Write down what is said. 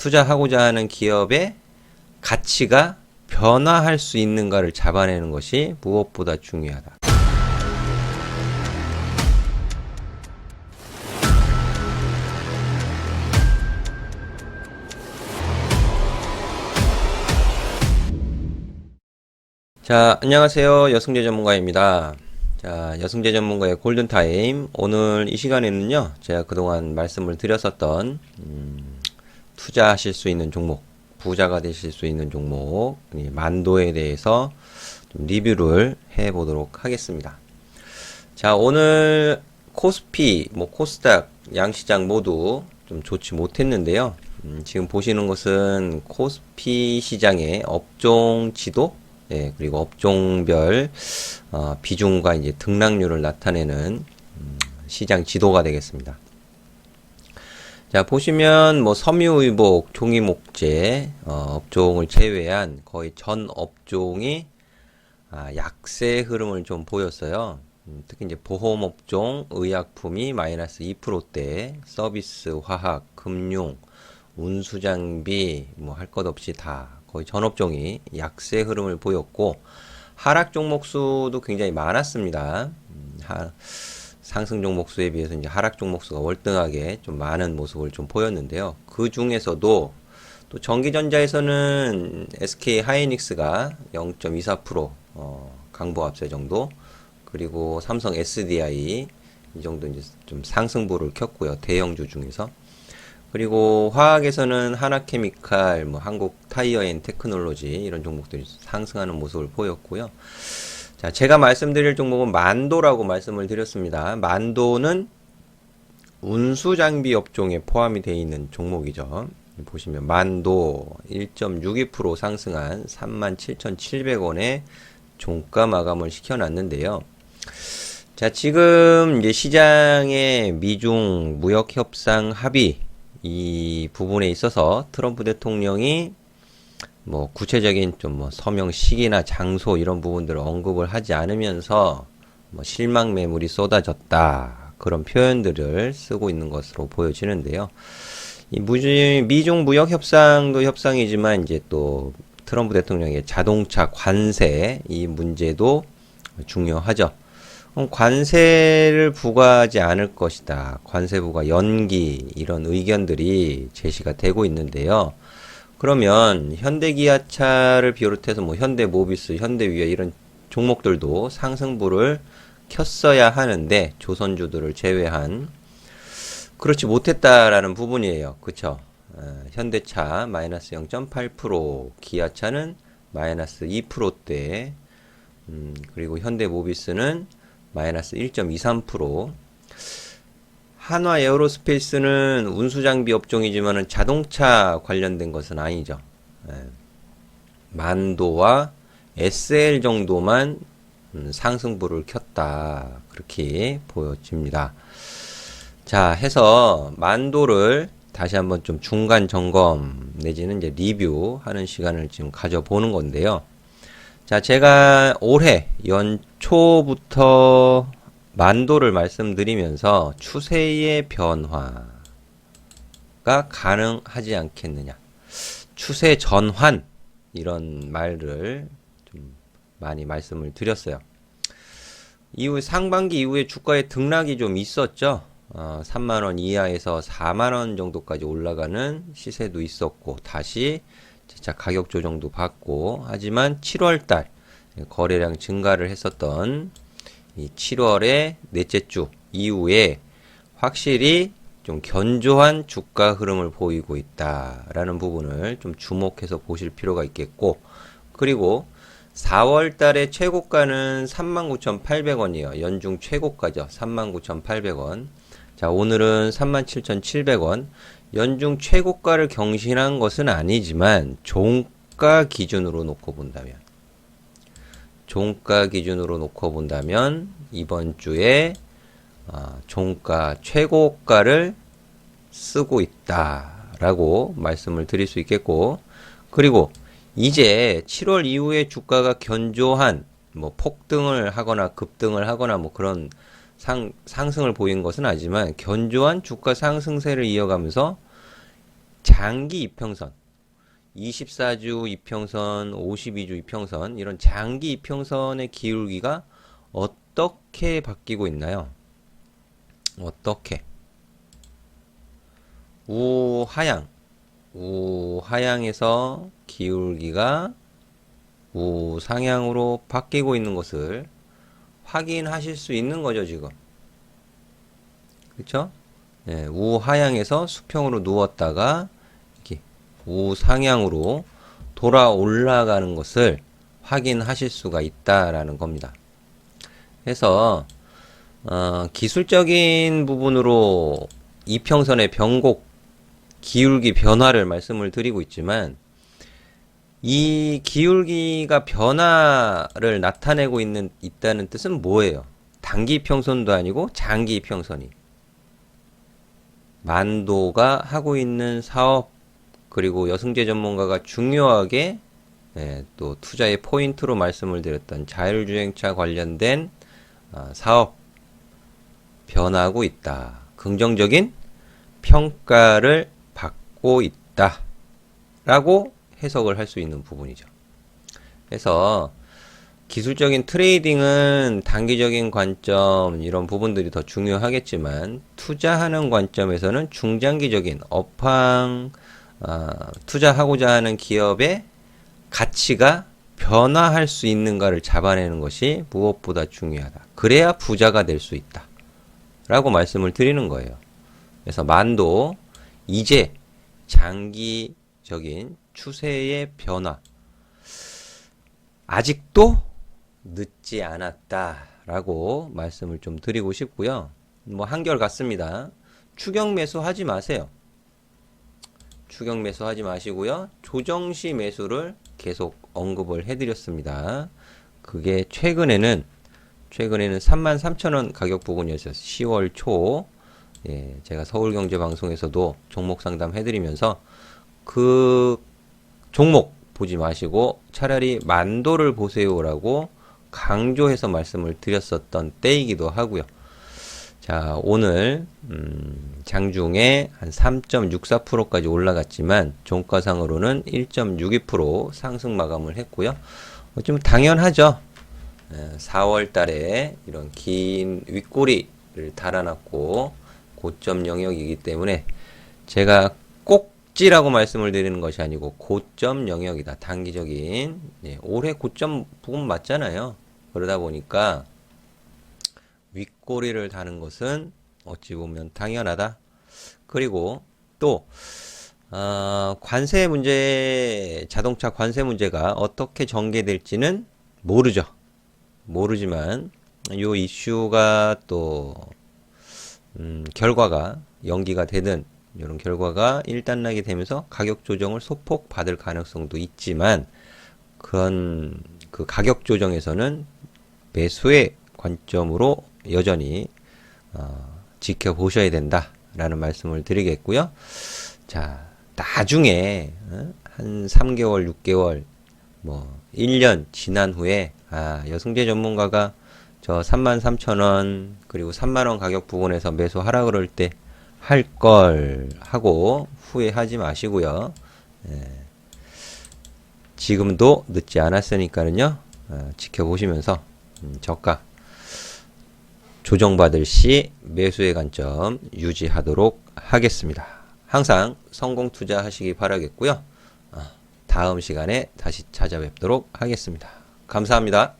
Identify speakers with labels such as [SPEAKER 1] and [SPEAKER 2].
[SPEAKER 1] 투자하고자 하는 기업의 가치가 변화할 수 있는가를 잡아내는 것이 무엇보다 중요하다. 자, 안녕하세요. 여승재 전문가입니다. 자, 여승재 전문가의 골든타임. 오늘 이 시간에는요, 제가 그동안 말씀을 드렸었던, 음, 투자하실 수 있는 종목, 부자가 되실 수 있는 종목, 이 만도에 대해서 좀 리뷰를 해 보도록 하겠습니다. 자, 오늘 코스피, 뭐 코스닥, 양시장 모두 좀 좋지 못했는데요. 음, 지금 보시는 것은 코스피 시장의 업종 지도, 예, 그리고 업종별 어, 비중과 이제 등락률을 나타내는 음, 시장 지도가 되겠습니다. 자, 보시면 뭐 섬유의복, 종이목재 어, 업종을 제외한 거의 전 업종이 아, 약세 흐름을 좀 보였어요. 음, 특히 이제 보험업종, 의약품이 마이너스 2%대, 서비스, 화학, 금융, 운수장비, 뭐 할 것 없이 다 거의 전 업종이 약세 흐름을 보였고, 하락 종목 수도 굉장히 많았습니다. 음, 하, 상승 종목 수에 비해서 이제 하락 종목 수가 월등하게 좀 많은 모습을 좀 보였는데요. 그 중에서도 또 전기전자에서는 SK 하이닉스가 0.24% 어, 강보 압세 정도 그리고 삼성 SDI 이 정도 이제 좀 상승부를 켰고요. 대형주 중에서 그리고 화학에서는 하나케미칼, 뭐 한국 타이어 앤 테크놀로지 이런 종목들이 상승하는 모습을 보였고요. 자, 제가 말씀드릴 종목은 만도라고 말씀을 드렸습니다. 만도는 운수 장비 업종에 포함이 되어 있는 종목이죠. 보시면 만도 1.62% 상승한 37,700원에 종가 마감을 시켜놨는데요. 자, 지금 이제 시장의 미중 무역 협상 합의 이 부분에 있어서 트럼프 대통령이 뭐 구체적인 좀 뭐 서명 시기나 장소 이런 부분들을 언급을 하지 않으면서 뭐 실망 매물이 쏟아졌다 그런 표현들을 쓰고 있는 것으로 보여지는데요. 이 무지, 미중 무역 협상도 협상이지만 이제 또 트럼프 대통령의 자동차 관세 이 문제도 중요하죠. 관세를 부과하지 않을 것이다. 관세 부과 연기 이런 의견들이 제시가 되고 있는데요. 그러면 현대기아차를 비롯해서 뭐 현대모비스, 현대위아 이런 종목들도 상승부를 켰어야 하는데 조선주들을 제외한 그렇지 못했다라는 부분이에요. 그쵸? 어, 현대차 마이너스 0.8%, 기아차는 마이너스 2%대, 음, 그리고 현대모비스는 마이너스 1.23%. 한화 에어로스페이스는 운수장비 업종이지만 자동차 관련된 것은 아니죠. 예. 만도와 SL 정도만 음, 상승부를 켰다. 그렇게 보여집니다. 자, 해서 만도를 다시 한번 좀 중간 점검 내지는 이제 리뷰하는 시간을 지금 가져보는 건데요. 자, 제가 올해 연초부터 만도를 말씀드리면서 추세의 변화가 가능하지 않겠느냐. 추세 전환 이런 말을 좀 많이 말씀을 드렸어요. 이후 상반기 이후에 주가의 등락이 좀 있었죠. 어, 3만 원 이하에서 4만 원 정도까지 올라가는 시세도 있었고 다시 자 가격 조정도 받고 하지만 7월 달 거래량 증가를 했었던 이 7월의 넷째 주 이후에 확실히 좀 견조한 주가 흐름을 보이고 있다라는 부분을 좀 주목해서 보실 필요가 있겠고 그리고 4월 달에 최고가는 39,800원이에요. 연중 최고가죠. 39,800원. 자, 오늘은 37,700원. 연중 최고가를 경신한 것은 아니지만 종가 기준으로 놓고 본다면 종가 기준으로 놓고 본다면 이번 주에 어, 종가 최고가를 쓰고 있다라고 말씀을 드릴 수 있겠고 그리고 이제 7월 이후에 주가가 견조한 뭐 폭등을 하거나 급등을 하거나 뭐 그런 상, 상승을 보인 것은 아니지만 견조한 주가 상승세를 이어가면서 장기 이평선 24주 이평선, 52주 이평선 이런 장기 이평선의 기울기가 어떻게 바뀌고 있나요? 어떻게? 우하향 우하향에서 기울기가 우상향으로 바뀌고 있는 것을 확인하실 수 있는 거죠, 지금. 그쵸? 예, 우하향에서 수평으로 누웠다가 우상향으로 돌아 올라가는 것을 확인하실 수가 있다라는 겁니다. 그래서 어, 기술적인 부분으로 이평선의 변곡 기울기 변화를 말씀을 드리고 있지만 이 기울기가 변화를 나타내고 있는 있다는 뜻은 뭐예요? 단기 평선도 아니고 장기 평선이 만도가 하고 있는 사업 그리고 여승재 전문가가 중요하게 예, 또 투자의 포인트로 말씀을 드렸던 자율주행차 관련된 아, 사업 변하고 있다. 긍정적인 평가를 받고 있다. 라고 해석을 할 수 있는 부분이죠. 그래서 기술적인 트레이딩은 단기적인 관점 이런 부분들이 더 중요하겠지만 투자하는 관점에서는 중장기적인 업황 아, 투자하고자 하는 기업의 가치가 변화할 수 있는가를 잡아내는 것이 무엇보다 중요하다. 그래야 부자가 될 수 있다. 라고 말씀을 드리는 거예요. 그래서 만도 이제 장기적인 추세의 변화 아직도 늦지 않았다 라고 말씀을 좀 드리고 싶고요. 뭐 한결 같습니다. 추경 매수 하지 마세요. 추경 매수 하지 마시고요. 조정시 매수를 계속 언급을 해드렸습니다. 그게 최근에는 최근에는 33,000원 가격 부분이었어요. 10월 초 예, 제가 서울경제방송에서도 종목 상담 해드리면서 그 종목 보지 마시고 차라리 만도를 보세요라고 강조해서 말씀을 드렸었던 때이기도 하고요. 자, 오늘 음, 장중에 한 3.64%까지 올라갔지만 종가상으로는 1.62% 상승 마감을 했고요. 어, 좀 당연하죠. 4월 달에 이런 긴 윗꼬리를 달아놨고 고점 영역이기 때문에 제가 꼭지라고 말씀을 드리는 것이 아니고 고점 영역이다. 단기적인 예, 올해 고점 부분 맞잖아요. 그러다 보니까 윗꼬리를 다는 것은 어찌 보면 당연하다. 그리고 또 어, 관세 문제, 자동차 관세 문제가 어떻게 전개될지는 모르죠. 모르지만 요 이슈가 또 음, 결과가 연기가 되는 이런 결과가 일단락이 되면서 가격 조정을 소폭 받을 가능성도 있지만 그런 그 가격 조정에서는 매수의 관점으로 여전히 어, 지켜보셔야 된다라는 말씀을 드리겠고요. 자, 나중에 어? 한 3개월, 6개월, 뭐 1년 지난 후에 아, 여승재 전문가가 저 33,000원 그리고 3만 원 가격 부분에서 매수 하라 그럴 때 할 걸 하고 후회하지 마시고요. 예. 지금도 늦지 않았으니까는요. 어, 지켜보시면서 음, 저가 조정받을 시 매수의 관점 유지하도록 하겠습니다. 항상 성공 투자하시기 바라겠고요. 어, 다음 시간에 다시 찾아뵙도록 하겠습니다. 감사합니다.